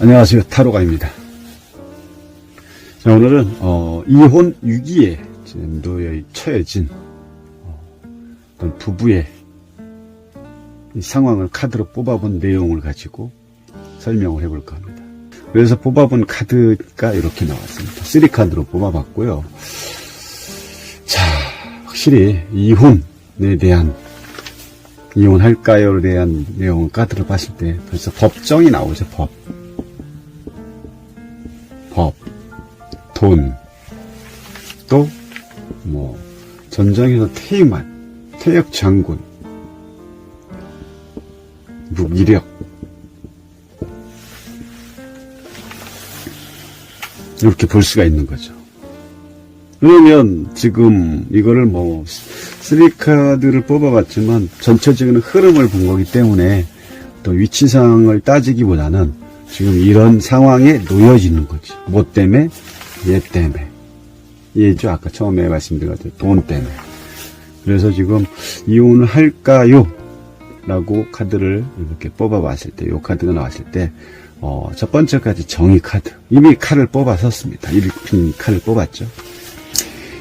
안녕하세요. 타로가입니다. 자, 오늘은, 어, 이혼 위기에 놓여 처해진, 어, 어떤 부부의 이 상황을 카드로 뽑아본 내용을 가지고 설명을 해볼까 합니다. 그래서 뽑아본 카드가 이렇게 나왔습니다. 3카드로 뽑아봤고요. 자, 확실히 이혼에 대한 이혼할까요에 대한 내용을 카드로 봤을 때 벌써 법정이 나오죠, 법. 법, 돈, 또, 뭐, 전장에서 퇴임한, 퇴역 장군, 무기력, 이렇게 볼 수가 있는 거죠. 그러면 지금 이거를 뭐, 쓰리카드를 뽑아봤지만 전체적인 흐름을 본 거기 때문에 또 위치상을 따지기보다는 지금 이런 상황에 놓여지는 거지. 뭐 때문에? 얘 때문에. 얘죠. 아까 처음에 것처럼 돈 때문에. 그래서 지금 이혼을 할까요? 라고 카드를 이렇게 뽑아봤을 때, 요 카드가 나왔을 때, 어, 첫 번째 까지 정의 카드. 이미 칼을 뽑아섰습니다. 이미 칼을 뽑았죠.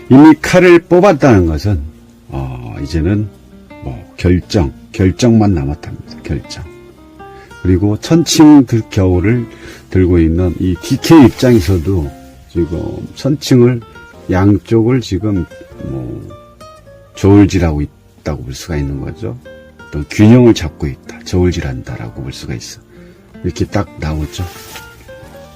이미 칼을 뽑았다는 것은, 어, 이제는 뭐, 결정, 결정만 남았답니다. 결정. 그리고 천칭 들 겨울을 들고 있는 이 DK 입장에서도 지금 천칭을 양쪽을 지금 뭐 저울질하고 있다고 볼 수가 있는 거죠. 또 균형을 잡고 있다. 저울질한다라고 볼 수가 있어. 이렇게 딱 나오죠.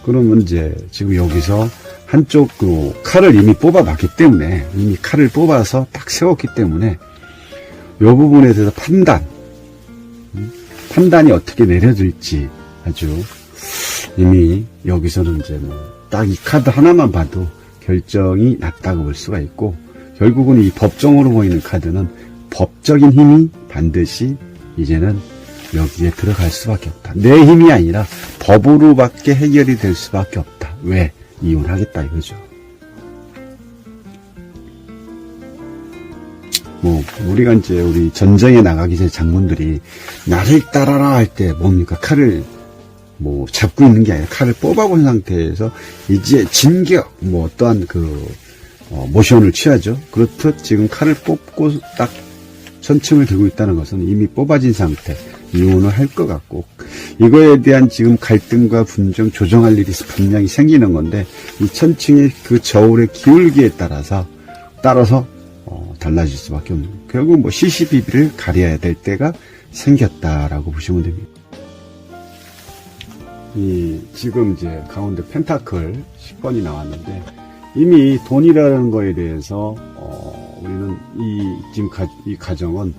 그러면 이제 지금 여기서 한쪽으로 칼을 이미 뽑아봤기 때문에 이미 칼을 뽑아서 딱 세웠기 때문에 이 부분에 대해서 판단 판단이 어떻게 내려질지 아주 이미 여기서는 이제 뭐 딱 이 카드 하나만 봐도 결정이 났다고 볼 수가 있고 결국은 이 법정으로 보이는 카드는 법적인 힘이 반드시 이제는 여기에 들어갈 수밖에 없다. 내 힘이 아니라 법으로밖에 해결이 될 수밖에 없다. 왜? 이혼하겠다 이거죠. 뭐 우리가 이제 우리 전쟁에 나가기 전에 장군들이 나를 따라라 할 때 뭡니까 칼을 뭐 잡고 있는 게 아니라 칼을 뽑아본 상태에서 이제 진격 뭐 어떠한 그 어, 모션을 취하죠. 그렇듯 지금 칼을 뽑고 딱 천층을 들고 있다는 것은 이미 뽑아진 상태 이혼을 할 것 같고 이거에 대한 지금 갈등과 분쟁 조정할 일이 분명히 생기는 건데 이 천층의 그 저울의 기울기에 따라서 따라서 어, 달라질 수밖에 없는. 결국 뭐 CCBB를 가려야 될 때가 생겼다라고 보시면 됩니다. 이 지금 이제 가운데 펜타클 10번이 나왔는데 이미 돈이라는 거에 대해서 어, 우리는 이 지금 가, 이 가정은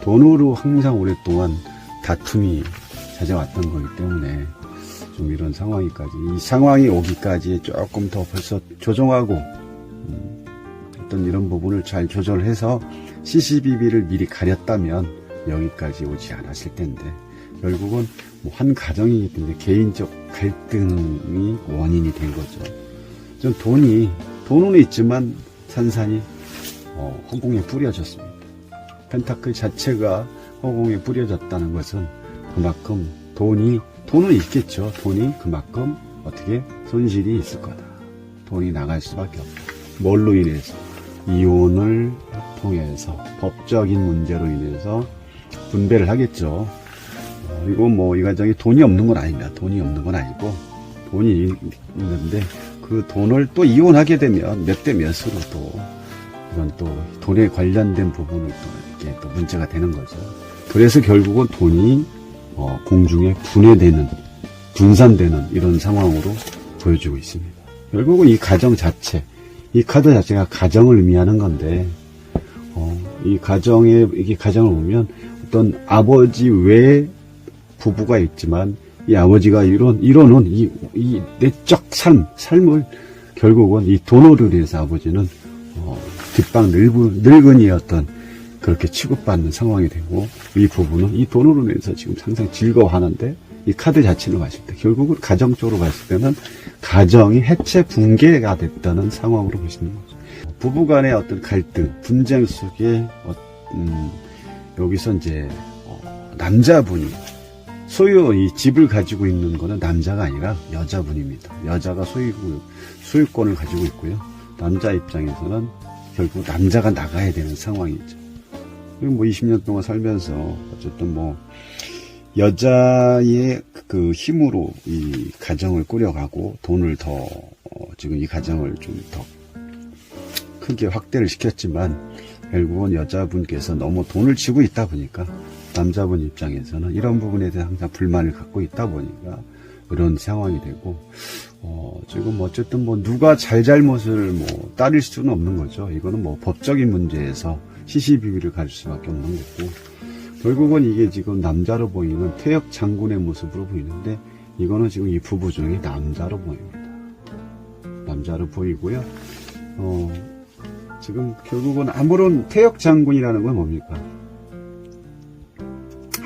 돈으로 항상 오랫동안 다툼이 찾아왔던 거기 때문에 좀 이런 상황이까지 이 상황이 오기까지 조금 더 벌써 조정하고 음, 어떤 이런 부분을 잘 조절해서 CCBB를 미리 가렸다면 여기까지 오지 않았을 텐데 결국은 뭐 한 가정이기 때문에 개인적 갈등이 원인이 된 거죠. 전 돈이 돈은 있지만 산산이 어, 허공에 뿌려졌습니다. 펜타클 자체가 허공에 뿌려졌다는 것은 그만큼 돈이 돈은 있겠죠. 돈이 그만큼 어떻게 손실이 있을 거다. 돈이 나갈 수밖에 없다. 뭘로 인해서 이혼을 통해서 법적인 문제로 인해서 분배를 하겠죠. 그리고 뭐이 가정에 돈이 없는 건 아닙니다. 돈이 없는 건 아니고 돈이 있는데 그 돈을 또 이혼하게 되면 몇 대 몇으로 또 이런 또 돈에 관련된 부분을 또 이렇게 또 문제가 되는 거죠. 그래서 결국은 돈이 어, 공중에 분해되는 분산되는 이런 상황으로 보여주고 있습니다. 결국은 이 가정 자체, 이 카드 자체가 가정을 의미하는 건데 어, 이 가정에 이게 가정을 보면 어떤 아버지 외에 부부가 있지만 이 아버지가 이런 이론은 이, 이 내적 삶 삶을 결국은 이 돈으로 인해서 아버지는 어, 뒷방 늙은, 늙은이였던 그렇게 취급받는 상황이 되고 이 부부는 이 돈으로 인해서 지금 항상 즐거워하는데 이 카드 자체를 봤을 때 결국은 가정적으로 봤을 때는 가정이 해체 붕괴가 됐다는 상황으로 보시는 거죠. 부부 간의 어떤 갈등, 분쟁 속에 어, 음, 여기서 이제 어, 남자분이 소유 이 집을 가지고 있는 거는 남자가 아니라 여자분입니다. 여자가 소유 소유권을 가지고 있고요. 남자 입장에서는 결국 남자가 나가야 되는 상황이죠. 그리고 뭐 20년 동안 살면서 어쨌든 뭐 여자의 그 힘으로 이 가정을 꾸려가고 돈을 더 어, 지금 이 가정을 좀 더 크게 확대를 시켰지만 결국은 여자분께서 너무 돈을 쥐고 있다 보니까 남자분 입장에서는 이런 부분에 대해 항상 불만을 갖고 있다 보니까 그런 상황이 되고 어 지금 어쨌든 뭐 누가 잘잘못을 뭐 따릴 수는 없는 거죠. 이거는 뭐 법적인 문제에서 시시비비를 가질 수밖에 없는 거고 결국은 이게 지금 남자로 보이는 퇴역 장군의 모습으로 보이는데 이거는 지금 이 부부 중에 남자로 보입니다. 남자로 보이고요. 어 지금 결국은 아무런 퇴역 장군이라는 건 뭡니까?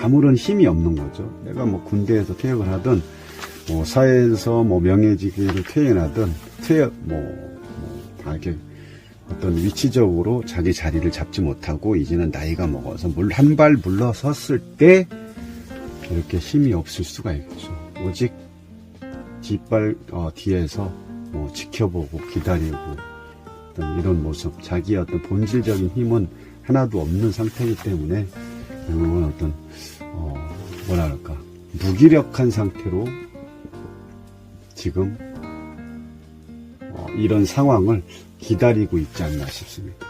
아무런 힘이 없는 거죠. 내가 뭐 군대에서 퇴역을 하든 뭐 사회에서 뭐 명예직위를 퇴행하든 퇴역 뭐, 뭐다 이렇게 어떤 위치적으로 자기 자리를 잡지 못하고 이제는 나이가 먹어서 물 한 발 물러섰을 때 이렇게 힘이 없을 수가 있죠. 오직 뒷발 어, 뒤에서 뭐 지켜보고 기다리고 어떤 이런 모습, 자기의 어떤 본질적인 힘은 하나도 없는 상태이기 때문에 결국은 어떤 어, 뭐라 할까 무기력한 상태로 지금 어, 이런 상황을 기다리고 있지 않나 싶습니다.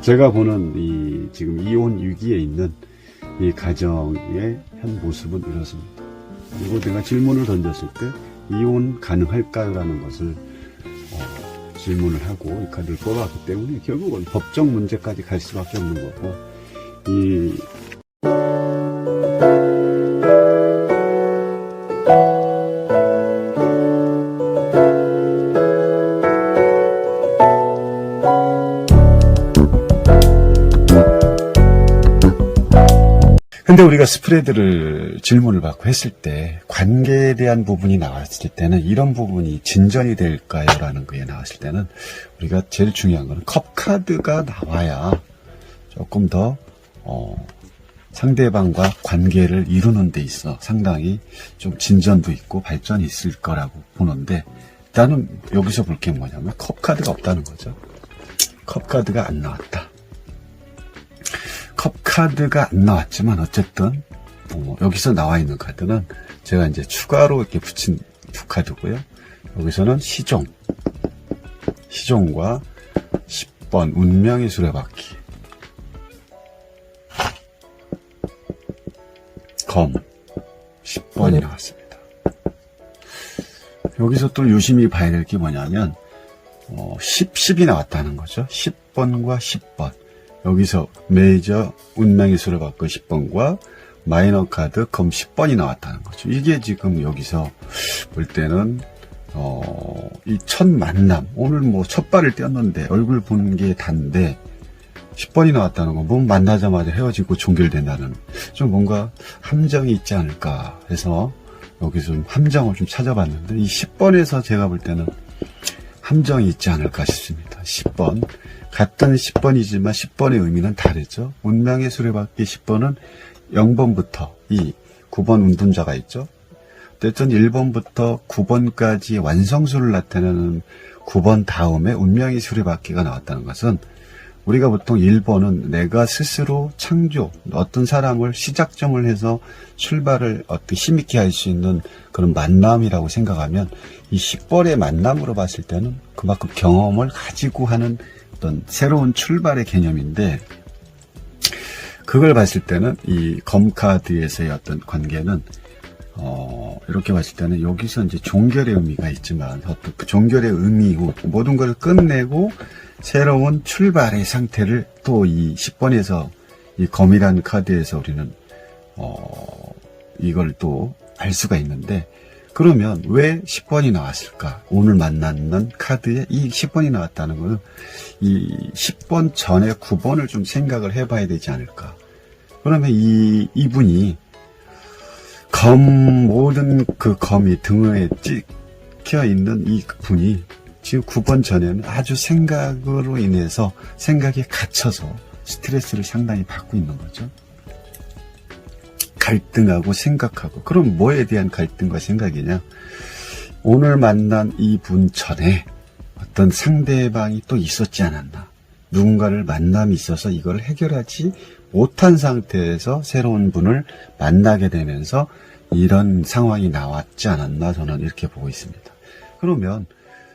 제가 보는 이 지금 이혼 위기에 있는 이 가정의 현 모습은 이렇습니다. 그리고 내가 질문을 던졌을 때 이혼 가능할까요?라는 것을 어, 질문을 하고 이 카드를 뽑았기 때문에 결국은 법적 문제까지 갈 수밖에 없는 거고 이 근데 우리가 스프레드를 질문을 받고 했을 때 관계에 대한 부분이 나왔을 때는 이런 부분이 진전이 될까요? 라는 거에 나왔을 때는 우리가 제일 중요한 거는 컵 카드가 나와야 조금 더 어, 상대방과 관계를 이루는 데 있어 상당히 좀 진전도 있고 발전이 있을 거라고 보는데 나는 여기서 볼 게 뭐냐면 컵 카드가 없다는 거죠. 컵 카드가 안 나왔다. 컵 카드가 안 나왔지만 어쨌든 뭐 여기서 나와 있는 카드는 제가 이제 추가로 이렇게 붙인 두 카드고요. 여기서는 시종, 시종과 10번 운명의 수레바퀴, 검 10번이 나왔습니다. 여기서 또 유심히 봐야 될 게 뭐냐면 어, 10, 10이 나왔다는 거죠. 10번과 10번. 여기서 메이저 운명의 수를 받고 10번과 마이너 카드 검 10번이 나왔다는 거죠. 이게 지금 여기서 볼 때는 어, 이 첫 만남 오늘 뭐 첫 발을 떼었는데 얼굴 보는 게 단데 10번이 나왔다는 건, 뭐 만나자마자 헤어지고 종결된다는, 좀 뭔가 함정이 있지 않을까 해서, 여기서 좀 함정을 좀 찾아봤는데, 이 10번에서 제가 볼 때는 함정이 있지 않을까 싶습니다. 10번. 같은 10번이지만 10번의 의미는 다르죠. 운명의 수레바퀴 10번은 0번부터 이 9번 운둔자가 있죠. 어쨌든 1번부터 9번까지 완성수를 나타내는 9번 다음에 운명의 수레바퀴가 나왔다는 것은 우리가 보통 1번은 내가 스스로 창조, 어떤 사람을 시작점을 해서 출발을 어떻게 힘있게 할 수 있는 그런 만남이라고 생각하면 이 10번의 만남으로 봤을 때는 그만큼 경험을 가지고 하는 어떤 새로운 출발의 개념인데 그걸 봤을 때는 이 검카드에서의 어떤 관계는 어, 이렇게 봤을 때는 여기서 이제 종결의 의미가 있지만 어떤 그 종결의 의미 후 모든 걸 끝내고 새로운 출발의 상태를 또 이 10번에서 이 검이라는 카드에서 우리는 어, 이걸 또 알 수가 있는데 그러면 왜 10번이 나왔을까? 오늘 만나는 카드에 이 10번이 나왔다는 거는 이 10번 전에 9번을 좀 생각을 해봐야 되지 않을까? 그러면 이, 이분이 검, 모든 그 검이 등에 찍혀 있는 이 분이 지금 9번 전에는 아주 생각으로 인해서 생각에 갇혀서 스트레스를 상당히 받고 있는 거죠. 갈등하고 생각하고 그럼 뭐에 대한 갈등과 생각이냐? 오늘 만난 이 분 전에 어떤 상대방이 또 있었지 않았나? 누군가를 만남이 있어서 이걸 해결하지 못한 상태에서 새로운 분을 만나게 되면서 이런 상황이 나왔지 않았나 저는 이렇게 보고 있습니다. 그러면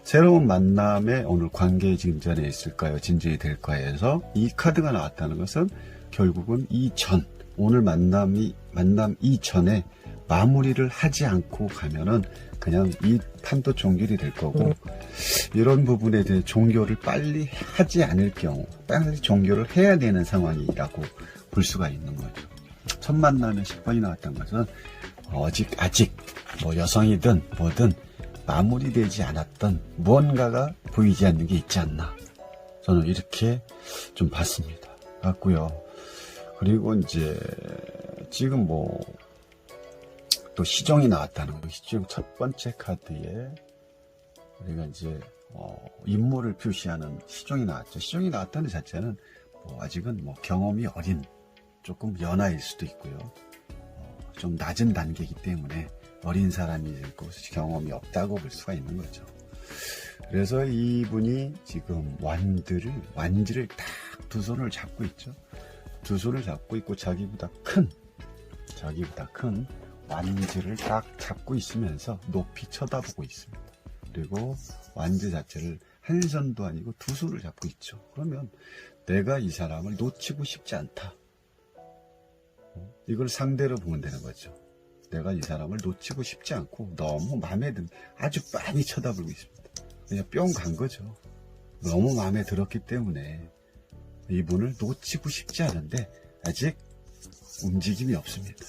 새로운 만남에 오늘 관계 진전에 있을까요? 진전이 될까요? 해서 이 카드가 나왔다는 것은 결국은 이전 오늘 만남이 만남 이전에 마무리를 하지 않고 가면은 그냥 이 판도 종결이 될 거고 이런 부분에 대해 종결을 빨리 하지 않을 경우 빨리 종결을 해야 되는 상황이라고 볼 수가 있는 거죠. 첫 만남에 10번이 나왔던 것은 아직 아직 뭐 여성이든 뭐든 마무리되지 않았던 무언가가 보이지 않는 게 있지 않나 저는 이렇게 좀 봤습니다. 봤고요. 그리고 이제 지금 뭐 또 시종이 나왔다는 거. 시종 첫 번째 카드에 우리가 이제 어, 임무를 표시하는 시종이 나왔죠. 시종이 나왔다는 자체는 뭐 아직은 뭐 경험이 어린 조금 연하일 수도 있고요. 어, 좀 낮은 단계이기 때문에 어린 사람이 있고 경험이 없다고 볼 수가 있는 거죠. 그래서 이분이 지금 완들을 완지를 딱 두 손을 잡고 있죠. 두 손을 잡고 있고 자기보다 큰 자기보다 큰 완지를 딱 잡고 있으면서 높이 쳐다보고 있습니다. 그리고 완지 자체를 한 손도 아니고 두 손을 잡고 있죠. 그러면 내가 이 사람을 놓치고 싶지 않다. 어? 이걸 상대로 보면 되는 거죠. 내가 이 사람을 놓치고 싶지 않고 너무 마음에 든 아주 많이 쳐다보고 있습니다. 그냥 뿅 간 거죠. 너무 마음에 들었기 때문에 이분을 놓치고 싶지 않은데 아직 움직임이 없습니다.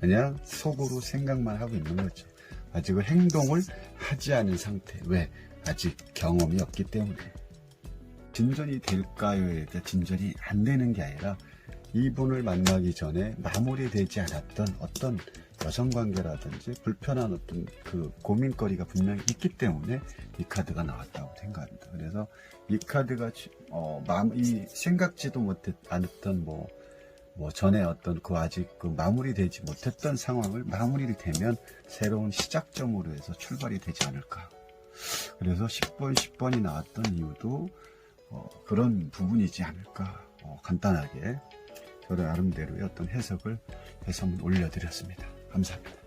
그냥 속으로 생각만 하고 있는 거죠. 아직은 행동을 하지 않은 상태. 왜? 아직 경험이 없기 때문에. 진전이 될까요에 대해 진전이 안 되는 게 아니라 이분을 만나기 전에 마무리되지 않았던 어떤 여성 관계라든지 불편한 어떤 그 고민거리가 분명히 있기 때문에 이 카드가 나왔다고 생각합니다. 그래서 이 카드가 지- 어, 마음, 이 생각지도 못했 않았던 뭐, 뭐 전에 어떤 그 아직 그 마무리되지 못했던 상황을 마무리를 되면 새로운 시작점으로 해서 출발이 되지 않을까. 그래서 10번, 10번이 나왔던 이유도 어, 그런 부분이지 않을까. 어, 간단하게 저를 나름대로의 어떤 해석을 해서 올려드렸습니다. 감사합니다.